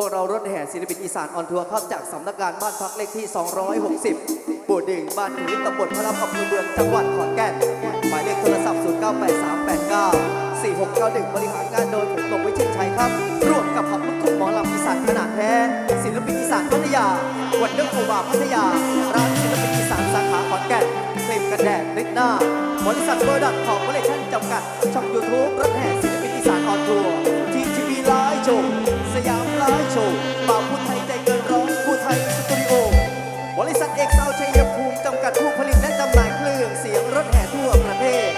พวกเรารถแห่ศิลปินอีสานออนทัวร์ครับจากสำนักงานบ้านพักเลขที่ 260บูดึงบ้านถือตำบลพระรามอำเภอเมืองจังหวัดขอนแก่น หมายเลขโทรศัพท์ 098389 4691 บริหารงานโดยผมตงวิเชษชัยครับ ร่วมกับผับลูกทุ่งหมอลำอีสานขนาดแท้ ศิลปินอีสานพัทยา วันเดอร์โคบาพัทยา ร้านศิลปินอีสานสาขาขอนแก่นเพลงกันแดดฤทธิ์หน้า บริษัทเบอร์ดักของบริษัทจำกัด ช่องยูทูบรถแห่ศิลปินอีสานออนทัวร์ โชว์บ่าวผู้ไทยใจเกินร้อยผู้ไทยสตูดิโอ บริษัทเอกซาวชัยภูมิจำกัดผู้ผลิตและจำหน่ายเครื่องเสียงรถแห่ทั่วประเทศ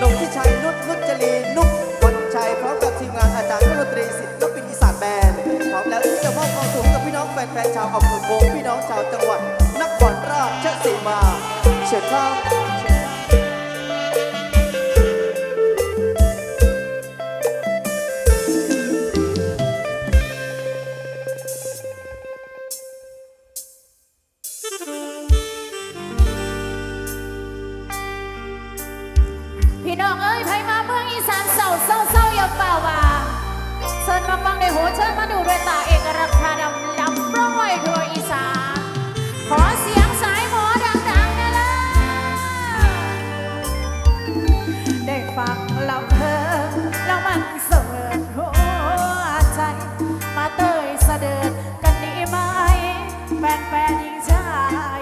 นงที่ชัยนุชนุชจรีนุกวันชัยพร้อมกับทีมงานอาจารย์ดนตรีศิลปินอีสานแบนด์พร้อมแล้วที่จะมอบความสุขกับพี่น้องแฟนๆชาวอำเภอโพงพี่น้องชาวจังหวัดนครราชสีมา เชิญครับ ชิญมาฟังในหูเชิญมาดูด้วยตาเอกราคาดำลำร้อยทั่วอีสานขอเสียงสายหมอดังๆนะล่ะได้ฟังลำเพลินแล้วมันเสวิร์หัวใจ มาเตยเสดินกันดีไหมแฟนๆหญิงชาย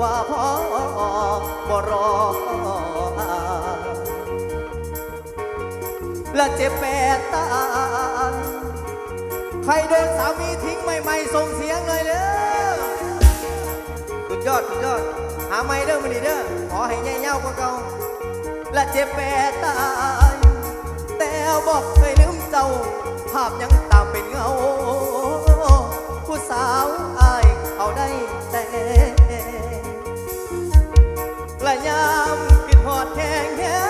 ว่าพอบ่รอและเจ็บแปดตาใครโดนสามีทิ้งใหม่ๆส่งเสียงเลยเด้อสุดยอดสุดยอด หาไม่เด้อมันนี่เด้อขอให้แย่เย้ากว่าเก่าและเจ็บแปดตาแต่บอกเคยลืมเจ้า ภาพยังตามเป็นเงา ผู้สาวอายเขาได้แต่ และยามคิดหอดแทงแท้